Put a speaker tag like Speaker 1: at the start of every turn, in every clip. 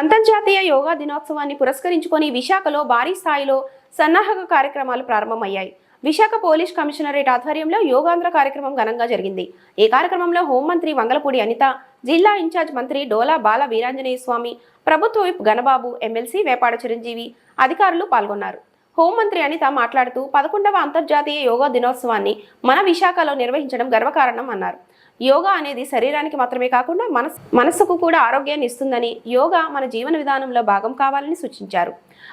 Speaker 1: అంతర్జాతీయ యోగా దినోత్సవాన్ని పురస్కరించుకొని విశాఖలో భారీ స్థాయిలో సన్నాహక కార్యక్రమాలు ప్రారంభమయ్యాయి. విశాఖ పోలీస్ కమిషనరేట్ ఆధ్వర్యంలో యోగాంధ్ర కార్యక్రమం ఘనంగా జరిగింది. ఈ కార్యక్రమంలో హోంమంత్రి వంగలపూడి అనిత జిల్లా ఇన్ఛార్జ్ మంత్రి డోలా బాల వీరాంజనేయ స్వామి ప్రభుత్వ విప్ గణబాబు ఎమ్మెల్సీ వేపాడ చిరంజీవి అధికారులు పాల్గొన్నారు. హోంమంత్రి అనిత మాట్లాడుతూ పదకొండవ అంతర్జాతీయ యోగా దినోత్సవాన్ని మన విశాఖలో నిర్వహించడం గర్వకారణం అన్నారు. యోగా అనేది శరీరానికి మాత్రమే కాకుండా మనస్ మనస్సుకు కూడా ఆరోగ్యాన్ని ఇస్తుందని యోగా మన జీవన విధానంలో భాగం కావాలని సూచించారు.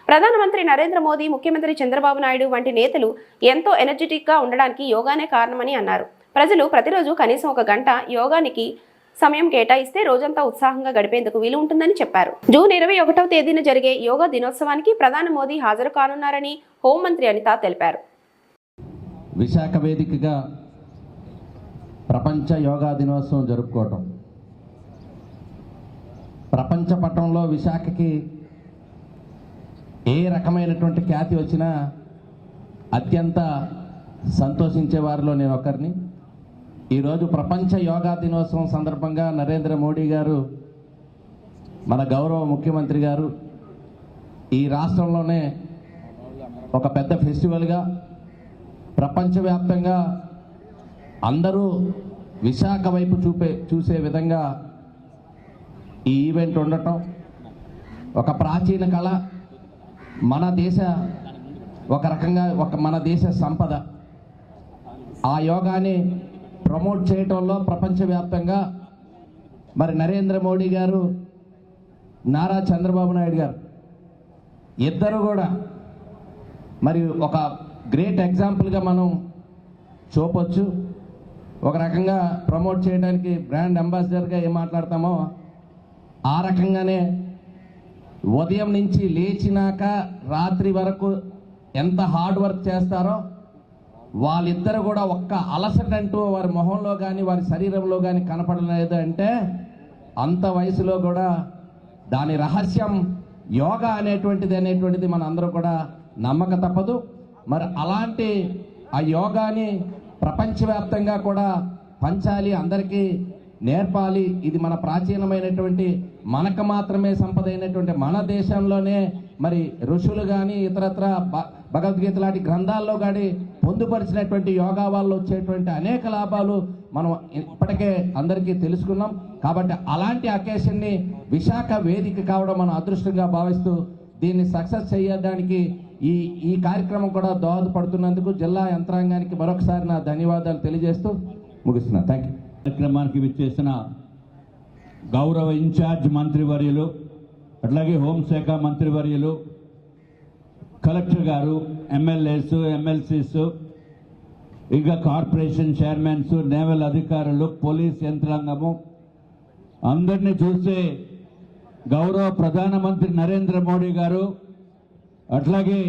Speaker 1: ప్రధానమంత్రి నరేంద్ర మోదీ ముఖ్యమంత్రి చంద్రబాబు నాయుడు వంటి నేతలు ఎంతో ఎనర్జెటిక్గా ఉండడానికి యోగానే కారణమని అన్నారు. ప్రజలు ప్రతిరోజు కనీసం ఒక గంట యోగానికి సమయం కేటాయిస్తే రోజంతా ఉత్సాహంగా గడిపేందుకు వీలు ఉంటుందని చెప్పారు. జూన్ ఇరవై ఒకటవ తేదీన జరిగే యోగా దినోత్సవానికి ప్రధాని మోదీ హాజరు కానున్నారని హోంమంత్రి అనిత తెలిపారు.
Speaker 2: విశాఖ వేదికగా ప్రపంచ యోగా దినోత్సవం జరుపుకోవటం. ప్రపంచ పటంలో విశాఖకి ఏ రకమైనటువంటి ఖ్యాతి వచ్చినా అత్యంత సంతోషించే వారిలో నేను ఒకరిని. ఈరోజు ప్రపంచ యోగా దినోత్సవం సందర్భంగా నరేంద్ర మోడీ గారు మన గౌరవ ముఖ్యమంత్రి గారు ఈ రాష్ట్రంలోనే ఒక పెద్ద ఫెస్టివల్గా ప్రపంచవ్యాప్తంగా అందరూ విశాఖ వైపు చూపే చూసే విధంగా ఈ ఈవెంట్ ఉండటం. ఒక ప్రాచీన కళ మన దేశ ఒక రకంగా ఒక మన దేశ సంపద. ఆ యోగాని ప్రమోట్ చేయటంలో ప్రపంచవ్యాప్తంగా మరి నరేంద్ర మోడీ గారు నారా చంద్రబాబు నాయుడు గారు ఇద్దరు కూడా మరి ఒక గ్రేట్ ఎగ్జాంపుల్గా మనం చూపొచ్చు. ఒక రకంగా ప్రమోట్ చేయడానికి బ్రాండ్ అంబాసిడర్గా ఏం మాట్లాడతామో ఆ రకంగానే ఉదయం నుంచి లేచినాక రాత్రి వరకు ఎంత హార్డ్ వర్క్ చేస్తారో వాళ్ళిద్దరు కూడా ఒక్క అలసటంటూ వారి మొహంలో కానీ వారి శరీరంలో కానీ కనపడలేదు అంటే అంత వయసులో కూడా దాని రహస్యం యోగా అనేటువంటిది అనేటువంటిది మన అందరూ కూడా నమ్మక తప్పదు. మరి అలాంటి ఆ యోగాని ప్రపంచవ్యాప్తంగా కూడా పంచాలి అందరికీ నేర్పాలి. ఇది మన ప్రాచీనమైనటువంటి మనకు మాత్రమే సంపద అయినటువంటి మన దేశంలోనే మరి ఋషులు కానీ ఇతరత్ర భగవద్గీత లాంటి గ్రంథాల్లో కానీ పొందుపరిచినటువంటి యోగా వాళ్ళు వచ్చేటువంటి అనేక లాభాలు మనం ఇప్పటికే అందరికీ తెలుసుకున్నాం. కాబట్టి అలాంటి అకేషన్ని విశాఖ వేదిక కావడం మనం అదృష్టంగా భావిస్తూ దీన్ని సక్సెస్ చేయడానికి ఈ ఈ కార్యక్రమం కూడా దోహదపడుతున్నందుకు జిల్లా యంత్రాంగానికి మరొకసారి నా ధన్యవాదాలు తెలియజేస్తూ ముగిస్తున్నా. థ్యాంక్ యూ
Speaker 3: కార్యక్రమానికి విచ్చేసిన గౌరవ ఇన్ఛార్జ్ మంత్రివర్యులు అట్లాగే హోంశాఖ మంత్రివర్యులు కలెక్టర్ గారు ఎమ్మెల్యేస్ ఎమ్మెల్సీస్ ఇంకా కార్పొరేషన్ చైర్మన్స్ నేవల్ అధికారులు పోలీస్ యంత్రాంగము అందరినీ చూస్తే గౌరవ ప్రధానమంత్రి నరేంద్ర మోడీ గారు అట్లాగే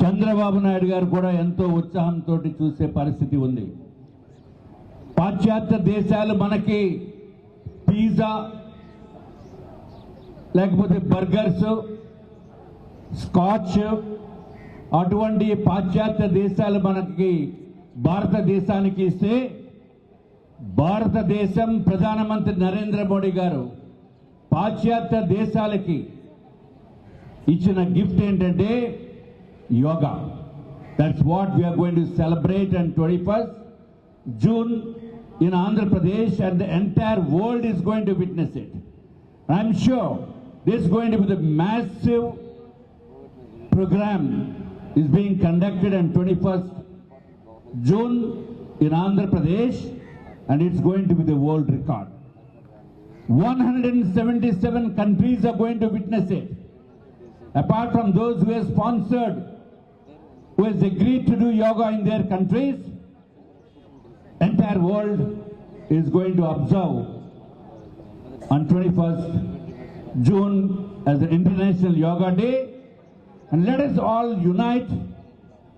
Speaker 3: చంద్రబాబు నాయుడు గారు కూడా ఎంతో ఉత్సాహంతో చూసే పరిస్థితి ఉంది. పాశ్చాత్య దేశాలు మనకి పిజ్జా లేకపోతే బర్గర్స్ స్కాచ్ అటువంటి పాశ్చాత్య దేశాలు మనకి భారతదేశానికి ఇస్తే భారతదేశం ప్రధానమంత్రి నరేంద్ర మోడీ గారు పాశ్చాత్య దేశాలకి ఇచ్చిన గిఫ్ట్ ఏంటంటే yoga that's what we're going to celebrate and twenty first June in Andhra Pradesh and the entire world is going to witness it. I'm sure this is going to be the massive program is being conducted on 21st June in Andhra Pradesh and it's going to be the world record. 177 countries are going to witness it. Apart from those who have sponsored, who has agreed to do yoga in their countries, entire world is going to observe on 21st June as the International Yoga Day. And let us all unite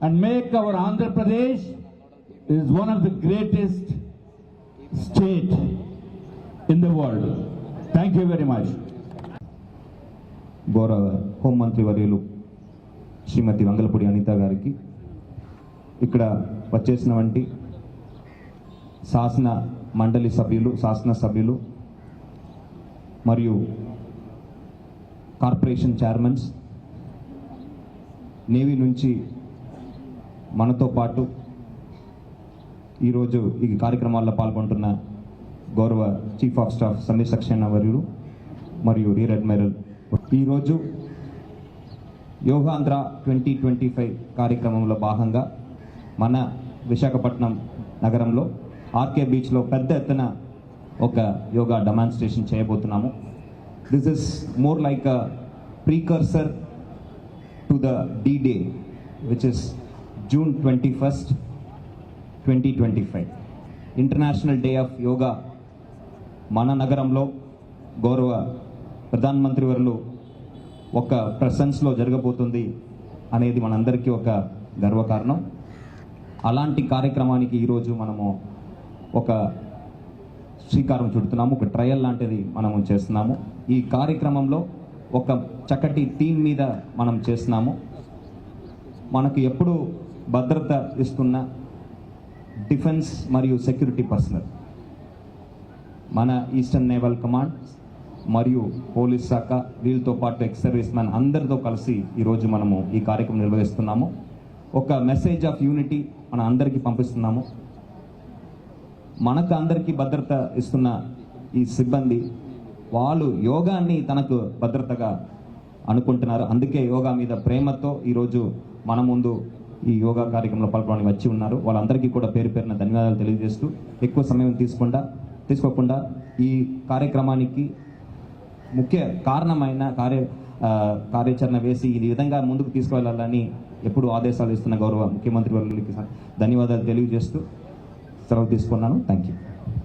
Speaker 3: and make our Andhra Pradesh is one of the greatest state in the world. Thank you very much.
Speaker 4: గౌరవ హోంమంత్రి వర్యులు శ్రీమతి వంగలపూడి అనిత గారికి ఇక్కడ వచ్చేసిన వంటి శాసన మండలి సభ్యులు శాసన సభ్యులు మరియు కార్పొరేషన్ చైర్మన్స్ నేవీ నుంచి మనతో పాటు ఈరోజు ఈ కార్యక్రమాల్లో పాల్గొంటున్న గౌరవ chief of staff Sameer Saxena వర్యులు మరియు రియర్ అడ్మైరల్ ఈరోజు యోగాంధ్ర ట్వంటీ ట్వంటీ ఫైవ్ కార్యక్రమంలో భాగంగా మన విశాఖపట్నం నగరంలో ఆర్కే బీచ్లో పెద్ద ఎత్తున ఒక యోగా డెమాన్స్ట్రేషన్ చేయబోతున్నాము. This is more like a precursor to the D day which is June twenty first twenty twenty five international day of yoga మన నగరంలో గౌరవ ప్రధానమంత్రి వర్లు ఒక ప్రసెన్స్లో జరగబోతుంది అనేది మనందరికీ ఒక గర్వకారణం. అలాంటి కార్యక్రమానికి ఈరోజు మనము ఒక శ్రీకారం చుడుతున్నాము ఒక ట్రయల్ లాంటిది మనము చేస్తున్నాము. ఈ కార్యక్రమంలో ఒక చక్కటి థీమ్ మీద మనం చేస్తున్నాము. మనకు ఎప్పుడు భద్రత ఇస్తున్న డిఫెన్స్ మరియు సెక్యూరిటీ పర్సనల్. మన ఈస్టర్న్ నేవల్ కమాండ్ మరియు పోలీస్ శాఖ వీళ్ళతో పాటు ఎక్స్ సర్వీస్ మ్యాన్ అందరితో కలిసి ఈరోజు మనము ఈ కార్యక్రమం నిర్వహిస్తున్నాము. ఒక మెసేజ్ ఆఫ్ యూనిటీ మన అందరికీ పంపిస్తున్నాము. మనకు అందరికీ భద్రత ఇస్తున్న ఈ సిబ్బంది వాళ్ళు యోగాన్ని తనకు భద్రతగా అనుకుంటున్నారు. అందుకే యోగా మీద ప్రేమతో ఈరోజు మన ముందు ఈ యోగా కార్యక్రమంలో పాల్గొనడానికి వచ్చి ఉన్నారు. వాళ్ళందరికీ కూడా పేరు పేరున ధన్యవాదాలు తెలియజేస్తూ ఎక్కువ సమయం తీసుకుండా తీసుకోకుండా ఈ కార్యక్రమానికి ముఖ్య కారణమైన కార్య కార్యాచరణ వేసి ఈ విధంగా ముందుకు తీసుకువెళ్ళాలని ఎప్పుడు ఆదేశాలు ఇస్తున్న గౌరవ ముఖ్యమంత్రి వర్యులకి ధన్యవాదాలు తెలియజేస్తూ సెలవు తీసుకున్నాను. Thank you